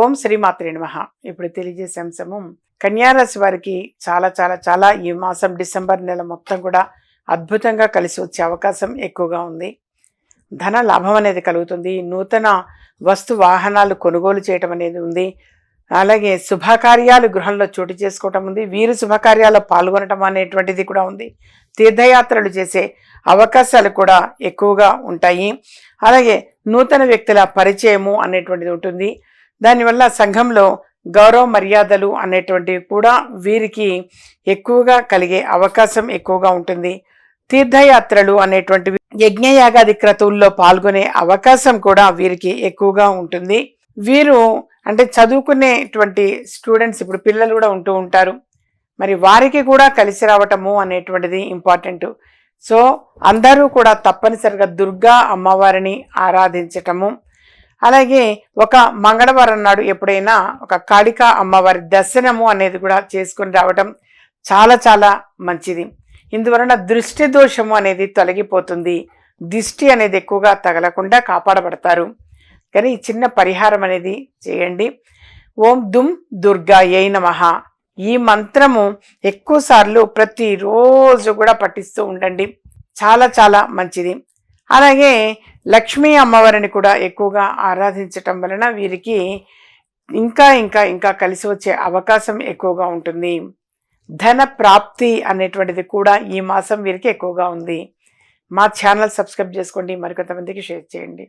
ఓం శ్రీమాత్రి నమ. ఇప్పుడు తెలియజేసే అంశము కన్యారాశి వారికి చాలా చాలా చాలా ఈ మాసం డిసెంబర్ నెల మొత్తం కూడా అద్భుతంగా కలిసి వచ్చే అవకాశం ఎక్కువగా ఉంది. ధన లాభం అనేది కలుగుతుంది. నూతన వస్తు వాహనాలు కొనుగోలు చేయటం అనేది ఉంది. అలాగే శుభకార్యాలు గృహంలో చోటు చేసుకోవటం ఉంది. వీరు శుభకార్యాల్లో పాల్గొనటం అనేటువంటిది కూడా ఉంది. తీర్థయాత్రలు చేసే అవకాశాలు కూడా ఎక్కువగా ఉంటాయి. అలాగే నూతన వ్యక్తుల పరిచయము అనేటువంటిది ఉంటుంది. దానివల్ల సంఘంలో గౌరవ మర్యాదలు అనేటువంటివి కూడా వీరికి ఎక్కువగా కలిగే అవకాశం ఎక్కువగా ఉంటుంది. తీర్థయాత్రలు అనేటువంటివి యజ్ఞయాగాది క్రతువుల్లో పాల్గొనే అవకాశం కూడా వీరికి ఎక్కువగా ఉంటుంది. వీరు అంటే చదువుకునేటువంటి స్టూడెంట్స్ ఇప్పుడు పిల్లలు కూడా ఉంటూ ఉంటారు. మరి వారికి కూడా కలిసి రావటము అనేటువంటిది ఇంపార్టెంట్. సో అందరూ కూడా తప్పనిసరిగా దుర్గా అమ్మవారిని ఆరాధించటము అలాగే ఒక మంగళవారం నాడు ఎప్పుడైనా ఒక కాళిక అమ్మవారి దర్శనము అనేది కూడా చేసుకుని రావటం చాలా చాలా మంచిది. ఇందువలన దృష్టి దోషము అనేది తొలగిపోతుంది. దిష్టి అనేది ఎక్కువగా తగలకుండా కాపాడబడతారు. కానీ ఈ చిన్న పరిహారం అనేది చేయండి. ఓం దుమ్ దుర్గా ఏ నమః. ఈ మంత్రము ఎక్కువసార్లు ప్రతిరోజు కూడా పఠిస్తూ ఉండండి. చాలా చాలా మంచిది. అలాగే లక్ష్మీ అమ్మవారిని కూడా ఎక్కువగా ఆరాధించటం వలన వీరికి ఇంకా ఇంకా ఇంకా కలిసి వచ్చే అవకాశం ఎక్కువగా ఉంటుంది. ధన ప్రాప్తి అనేటువంటిది కూడా ఈ మాసం వీరికి ఎక్కువగా ఉంది. మా ఛానల్ సబ్స్క్రైబ్ చేసుకోండి. మరికొంతమందికి షేర్ చేయండి.